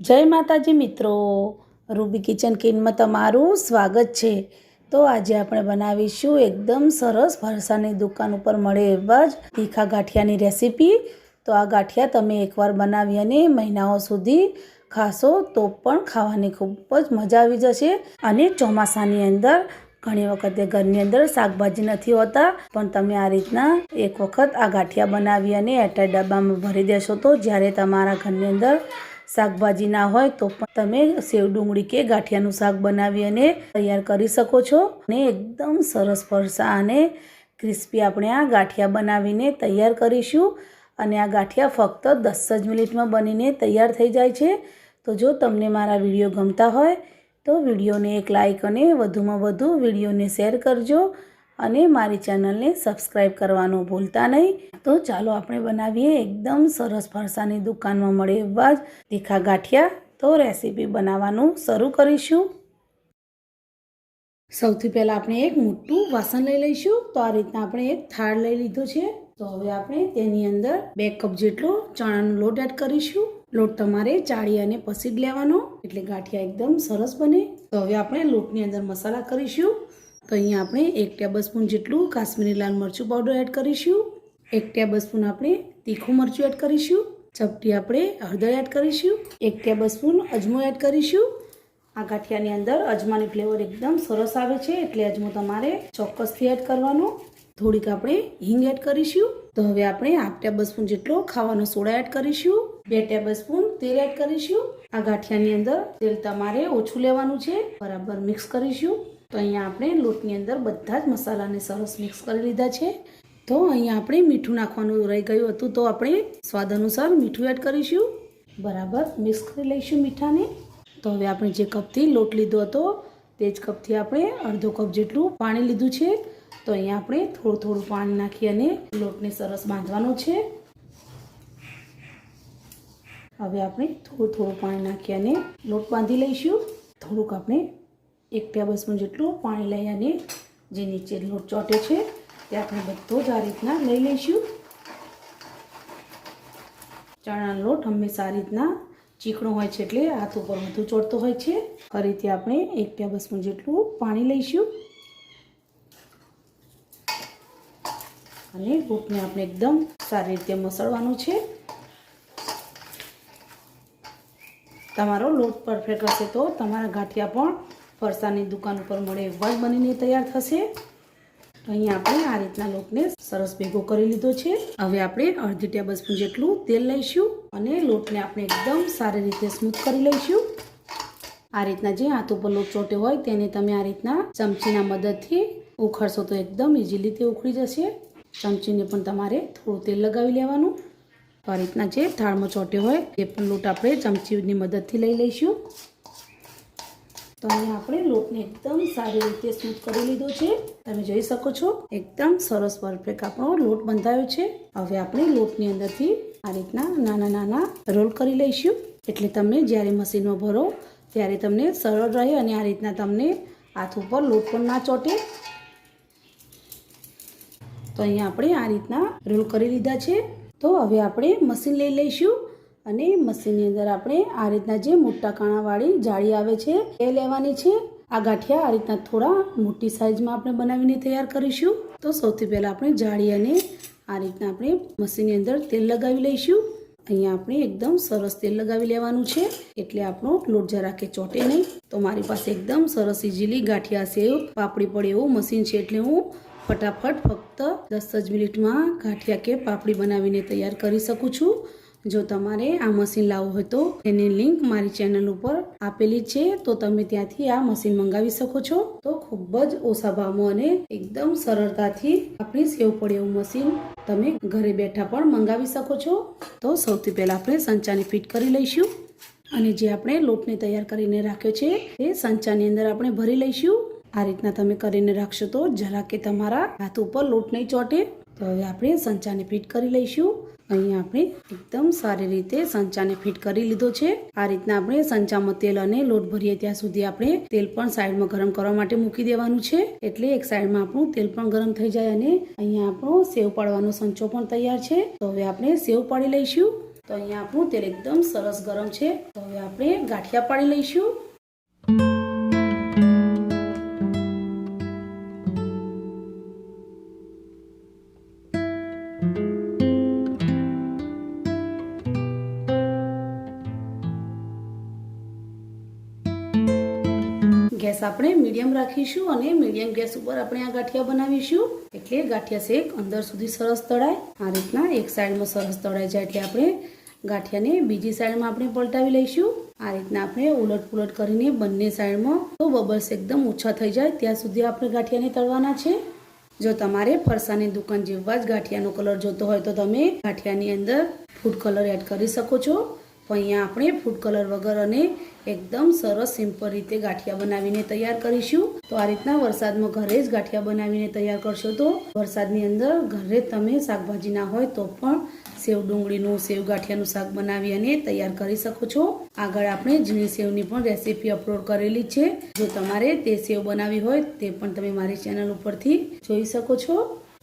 જય માતાજી મિત્રો. રૂબી કિચન કિનમાં તમારું સ્વાગત છે. તો આજે આપણે બનાવીશું એકદમ સરસ ભરસાની દુકાન ઉપર મળે એવા જ તીખા ગાંઠિયાની રેસીપી. તો આ ગાંઠિયા તમે એકવાર બનાવી અને મહિનાઓ સુધી ખાશો તો પણ ખાવાની ખૂબ જ મજા આવી જશે. અને ચોમાસાની અંદર ઘણી વખતે ઘરની અંદર શાકભાજી નથી હોતા, પણ તમે આ રીતના એક વખત આ ગાંઠિયા બનાવી અને એટા ડબ્બામાં ભરી દેશો તો જ્યારે તમારા ઘરની અંદર શાકભાજી ના હોય તો પણ તમે સેવ ડુંગળી કે ગાંઠિયાનું શાક બનાવી અને તૈયાર કરી શકો છો. અને એકદમ સરસ ફરસા અને ક્રિસ્પી આપણે આ ગાંઠિયા બનાવીને તૈયાર કરીશું. અને આ ગાંઠિયા ફક્ત દસ જ મિનિટમાં બનીને તૈયાર થઈ જાય છે. તો જો તમને મારા વીડિયો ગમતા હોય તો વિડીયોને એક લાઈક અને વધુમાં વધુ વિડીયોને શેર કરજો. અને મારી ચેનલને સબસ્ક્રાઈબ કરવાનું ભૂલતા નહીં. તો ચાલો આપણે બનાવીએ એકદમ સરસ ફરસાની દુકાનમાં મળે એવા જ તીખા ગાંઠિયા તો રેસીપી બનાવવાનું શરૂ કરીશું. સૌથી પહેલાં આપણે એક મોટું વાસણ લઈ લઈશું. તો આ રીતના આપણે એક થાળ લઈ લીધો છે. તો હવે આપણે તેની અંદર બે કપ જેટલો ચણાનો લોટ એડ કરીશું. લોટ તમારે ચાળી અને પસી લેવાનો. એટલે ગાંઠિયા એકદમ સરસ બને. તો હવે આપણે લોટની અંદર મસાલા કરીશું. તો અહીંયા આપણે એક ટેબલ સ્પૂન જેટલું કાશ્મીરી લાલ મરચું પાવડર એડ કરીશું. એક ટેબલ સ્પૂન આપણે તીખું મરચું એડ કરીશું. ચપટી આપણે હળદર એડ કરીશું. એક ટેબલ સ્પૂન અજમો એડ કરીશું. આ ગાંઠિયાની અંદર અજમાની ફ્લેવર એકદમ સરસ આવે છે, એટલે અજમો તમારે ચોક્કસથી એડ કરવાનો. થોડીક આપણે હિંગ એડ કરીશું. તો હવે આપણે હાફ ટેબલ સ્પૂન જેટલો ખાવાનો સોડા એડ કરીશું. બે ટેબલ સ્પૂન તેલ એડ કરીશું. આ ગાંઠિયાની અંદર તેલ તમારે ઓછું લેવાનું છે. બરાબર મિક્સ કરીશું. તો અહીંયા આપણે લોટની અંદર બધા જ મસાલાને સરસ મિક્સ કરી લીધા છે. તો અહીંયા આપણે મીઠું નાખવાનું રહી ગયું હતું. તો આપણે સ્વાદ અનુસાર મીઠું એડ કરીશું. બરાબર, મિક્સ કરી લઈશું મીઠાને. તો હવે આપણે જે કપથી લોટ લીધો હતો, તે જ કપથી આપણે અડધો કપ જેટલું પાણી લીધું છે. તો અહીંયા આપણે થોડું થોડું પાણી નાખી અને લોટને સરસ બાંધવાનો છે. હવે આપણે થોડું થોડું પાણી નાખી અને લોટ બાંધી લઈશું. થોડુંક આપણે એક ટેબલ સ્પૂન જેટલું પાણી લઈ અને જે નીચે લોટ ચોટે છે તે આપણે બધો જ આ રીતના લઈ લઈશું. ચણાનો લોટ હંમેશા આ રીતના ચીકણો હોય છે એટલે હાથ ઉપર વધુ ચોટતો હોય છે. ફરીથી આપણે એક ટેબલ સ્પૂન જેટલું પાણી લઈશું. અને લોટને આપણે એકદમ સારી રીતે મસળવાનું છે. તમારો લોટ પરફેક્ટ હશે તો તમારા ગાંઠિયા પણ ફરસાની દુકાન ઉપર મળે એવા બનીને તૈયાર થશે. તો અહીંયા આપણે આ રીતના લોટને સરસ ભેગો કરી લીધો છે. હવે આપણે અડધી ટેબલ સ્પૂન જેટલું તેલ લઈશું અને લોટને આપણે એકદમ સારી રીતે સ્મૂથ કરી લઈશું. આ રીતના જે હાથ ઉપર લોટ ચોટે હોય તેને તમે આ રીતના ચમચીના મદદથી ઉખડશો તો એકદમ ઇઝીલી તે ઉખડી જશે. ચમચીને પણ તમારે થોડું તેલ લગાવી લેવાનું. આ રીતના જે થાળમાં ચોટ્યો હોય તે પણ લોટ આપણે ચમચીની મદદથી લઈ લઈશું. તો અહીંયા આપણે લોટને એકદમ સારી રીતે સ્મૂથ કરી લીધો છે. તમે જોઈ શકો છો, એકદમ સરસ પરફેક્ટ આપણો લોટ બંધાયો છે. હવે આપણે લોટની અંદરથી આ રીતના નાના નાના રોલ કરી લઈશું. એટલે તમે જ્યારે મશીનમાં ભરો ત્યારે તમને સરળ રહે અને આ રીતના તમને હાથ ઉપર લોટ પણ ના ચોટે. તો અહીંયા આપણે આ રીતના રોલ કરી લીધા છે. તો હવે આપણે મશીન લઈ લઈશું. અને મશીનની અંદર આપણે આ રીતના જે મોટા કાણાવાળી જાળી આવે છે, એ લેવાની છે. આ ગાંઠિયા આ રીતના થોડા મોટી સાઇઝમાં આપણે બનાવીને તૈયાર કરીશું. તો સૌથી પહેલાં આપણે જાળી અને આ રીતના આપણે મશીનની અંદર તેલ લગાવી લઈશું. અહીંયા આપણે એકદમ સરસ તેલ લગાવી લેવાનું છે. એટલે આપણો લોટ જરા કે ચોટે નહીં. તો મારી પાસે એકદમ સરસ ઇઝીલી ગાંઠિયા સેવ પાપડી પડે એવું મશીન છે. એટલે હું ફટાફટ ફક્ત દસ જ મિનિટમાં ગાંઠિયા કે પાપડી બનાવીને તૈયાર કરી શકું છું. જો તમારે આ મશીન લાવવું હોય તો એની લિંક મારી ચેનલ ઉપર આપેલી છે, તો તમે ત્યાંથી આ મશીન મંગાવી શકો છો. તો ખૂબ જ ઓછા ભાવમાં અને એકદમ સરળતાથી આપણી સેવ પડે એવું મશીન તમે ઘરે બેઠા પણ મંગાવી શકો છો. તો સૌથી પહેલાં આપણે સંચાની ફિટ કરી લઈશું અને જે આપણે લોટને તૈયાર કરીને રાખ્યો છે, એ સંચાની અંદર આપણે ભરી લઈશું. આ રીતના તમે કરીને રાખશો તો જરા કે તમારા હાથ ઉપર લોટ નહીં ચોટે. તો હવે આપણે સંચાને ફિટ કરી લઈશું. અહીંયા આપણે એકદમ સારી રીતે સંચાને ફિટ કરી લીધો છે. આ રીતના આપણે સંચામાં તેલ અને લોટ ભરીએ ત્યાં સુધી આપણે તેલ પણ સાઈડમાં ગરમ કરવા માટે મૂકી દેવાનું છે. એટલે એક સાઈડમાં આપણું તેલ પણ ગરમ થઈ જાય અને અહીંયા આપણો સેવ પાડવાનો સંચો પણ તૈયાર છે. તો હવે આપણે સેવ પાડી લઈશું. તો અહીંયા આપણું તેલ એકદમ સરસ ગરમ છે. તો હવે આપણે ગાંઠિયા પાડી લઈશું. આપણે મીડિયમ રાખીશું અને મીડિયમ ગેસ ઉપર આપણે આ ગાંઠિયા બનાવીશું. એટલે ગાંઠિયા શેક અંદર સુધી સરસ તળાય. આ રીતના એક સાઈડમાં સરસ તળાય જાય એટલે આપણે ગાંઠિયાને બીજી સાઈડમાં આપણે પલટાવી લઈશું. આ રીતના આપણે ઉલટ પુલટ કરીને બંને સાઈડમાં તો બબલ્સ એકદમ ઓછા થઈ જાય. ત્યાં સુધી આપણે ગાંઠિયાને તળવાના છે. જો તમારે ફરસાની દુકાન જેવા જ ગાંઠિયાનો કલર જોતો હોય તો તમે ગાંઠિયાની અંદર ફૂડ કલર એડ કરી શકો છો. પણ અહીંયા આપણે ફૂડ કલર વગર અને એકદમ સરસ સિમ્પલ રીતે ગાંઠિયા બનાવીને તૈયાર કરીશું. તો આ રીતના વરસાદમાં ઘરે જ ગાંઠિયા બનાવીને તૈયાર કરશો તો વરસાદની અંદર ઘરે તમે શાકભાજી ના હોય તો પણ સેવ ડુંગળીનું, સેવ ગાંઠિયાનું શાક બનાવી અને તૈયાર કરી શકો છો. આગળ આપણે ઝીણી સેવની પણ રેસીપી અપલોડ કરેલી છે. જો તમારે તે સેવ બનાવી હોય તે પણ તમે મારી ચેનલ ઉપરથી જોઈ શકો છો.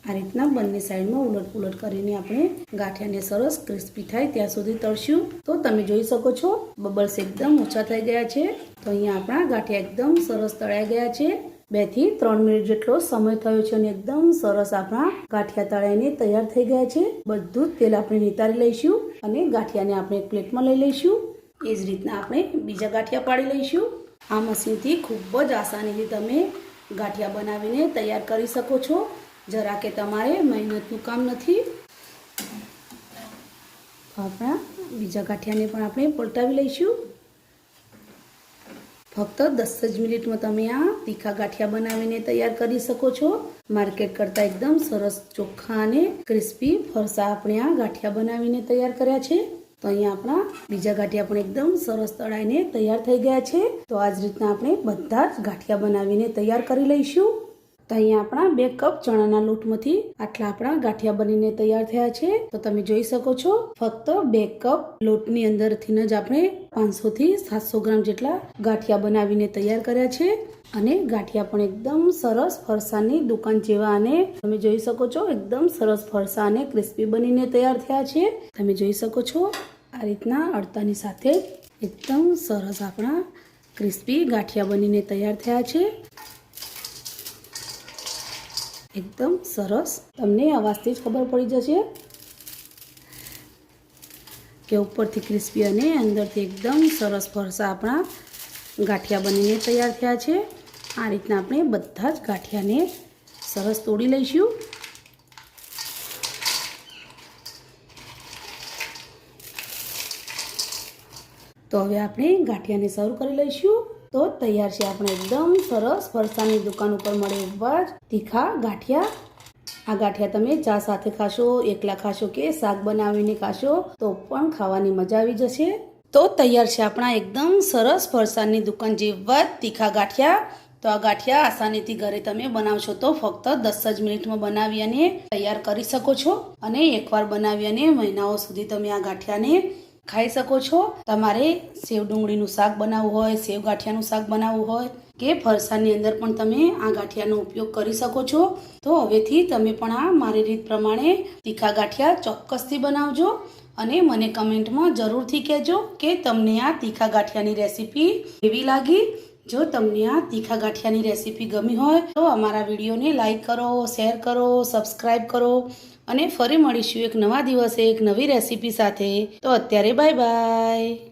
આ રીતના બંને સાઈડમાં ઉલટ પુલટ કરીને આપણે ગાંઠિયાને સરસ ક્રિસ્પી થાય ત્યાં સુધી તળશું. તો તમે જોઈ શકો છો, બબલ્સ એકદમ ઓછા થઈ ગયા છે. તો અહીંયા આપણા ગાંઠિયા એકદમ સરસ તળાઈ ગયા છે. બેથી ત્રણ મિનિટ જેટલો સમય થયો છે અને એકદમ સરસ આપણા ગાંઠિયા તળાઈને તૈયાર થઈ ગયા છે. બધું જ તેલ આપણે નિતારી લઈશું અને ગાંઠિયાને આપણે એક પ્લેટમાં લઈ લઈશું. એ જ રીતના આપણે બીજા ગાંઠિયા પાડી લઈશું. આ મશીનથી ખૂબ જ આસાનીથી તમે ગાંઠિયા બનાવીને તૈયાર કરી શકો છો. જરા કે તમારે મહેનતનું કામ નથી. આપણા બીજા ગાંઠિયાને પણ આપણે પલટાવી લઈશું. ફક્ત દસ જ મિનિટમાં તમે આ તીખા ગાંઠિયા બનાવીને તૈયાર કરી શકો છો. માર્કેટ કરતાં એકદમ સરસ ચોખ્ખા અને ક્રિસ્પી ફરસા આપણે આ ગાંઠિયા બનાવીને તૈયાર કર્યા છે. તો અહીંયા આપણા બીજા ગાંઠિયા પણ એકદમ સરસ તળાઈને તૈયાર થઈ ગયા છે. તો આ જ રીતના આપણે બધા જ ગાંઠિયા બનાવીને તૈયાર કરી લઈશું. તો અહીંયા આપણા બે કપ ચણાના લોટમાંથી આટલા આપણા ગાંઠિયા બનીને તૈયાર થયા છે. તો તમે જોઈ શકો છો, ફક્ત બે કપ લોટની અંદરથી જ આપણે પાંચસો થી સાતસો ગ્રામ જેટલા ગાંઠિયા બનાવીને તૈયાર કર્યા છે. અને ગાંઠિયા પણ એકદમ સરસ ફરસાની દુકાન જેવા અને તમે જોઈ શકો છો, એકદમ સરસ ફરસા અને ક્રિસ્પી બનીને તૈયાર થયા છે. તમે જોઈ શકો છો, આ રીતના અડતાની સાથે એકદમ સરસ આપણા ક્રિસ્પી ગાંઠિયા બનીને તૈયાર થયા છે. એકદમ સરસ. તમને અવાજથી જ ખબર પડી જશે કે ઉપરથી ક્રિસ્પી અને અંદરથી એકદમ સરસ ફરસા આપણા ગાંઠિયા બનીને તૈયાર થયા છે. આ રીતના આપણે બધા જ ગાંઠિયાને સરસ તોડી લઈશું. તો હવે આપણે ગાંઠિયાને સર્વ કરી લઈશું. તો તૈયાર છે આપણે એકદમ સરસ ફરસાણની દુકાન ઉપર મળે એવા જ તીખા ગાંઠિયા. આ ગાંઠિયા તમે ચા સાથે ખાશો, એકલા ખાશો કે શાક બનાવીને ખાશો, તો પણ ખાવાની મજા આવી જશે. તો તૈયાર છે આપણા એકદમ સરસ ફરસાણની દુકાન જેવા તીખા ગાંઠિયા. તો આ ગાંઠિયા આસાનીથી ઘરે તમે બનાવશો તો ફક્ત દસ જ મિનિટમાં બનાવી અને તૈયાર કરી શકો છો. અને એકવાર બનાવી અને મહિનાઓ સુધી તમે આ ગાંઠિયાને ખાઈ શકો છો. તમારે સેવ ડુંગળીનું શાક બનાવવું હોય, સેવ ગાંઠિયાનું શાક બનાવવું હોય કે ફરસાની અંદર પણ તમે આ ગાંઠિયાનો ઉપયોગ કરી શકો છો. તો હવેથી તમે પણ આ મારી રીત પ્રમાણે તીખા ગાંઠિયા ચોક્કસથી બનાવજો અને મને કમેન્ટમાં જરૂરથી કહેજો કે તમને આ તીખા ગાંઠિયાની રેસીપી કેવી લાગી. જો તમને આ તીખા ગાંઠિયાની રેસીપી ગમી હોય, તો અમારા વિડીયોને લાઇક કરો, શેર કરો સબસ્ક્રાઈબ કરો અને ફરી મળીશું એક નવા દિવસે એક નવી રેસીપી સાથે. તો અત્યારે બાય બાય.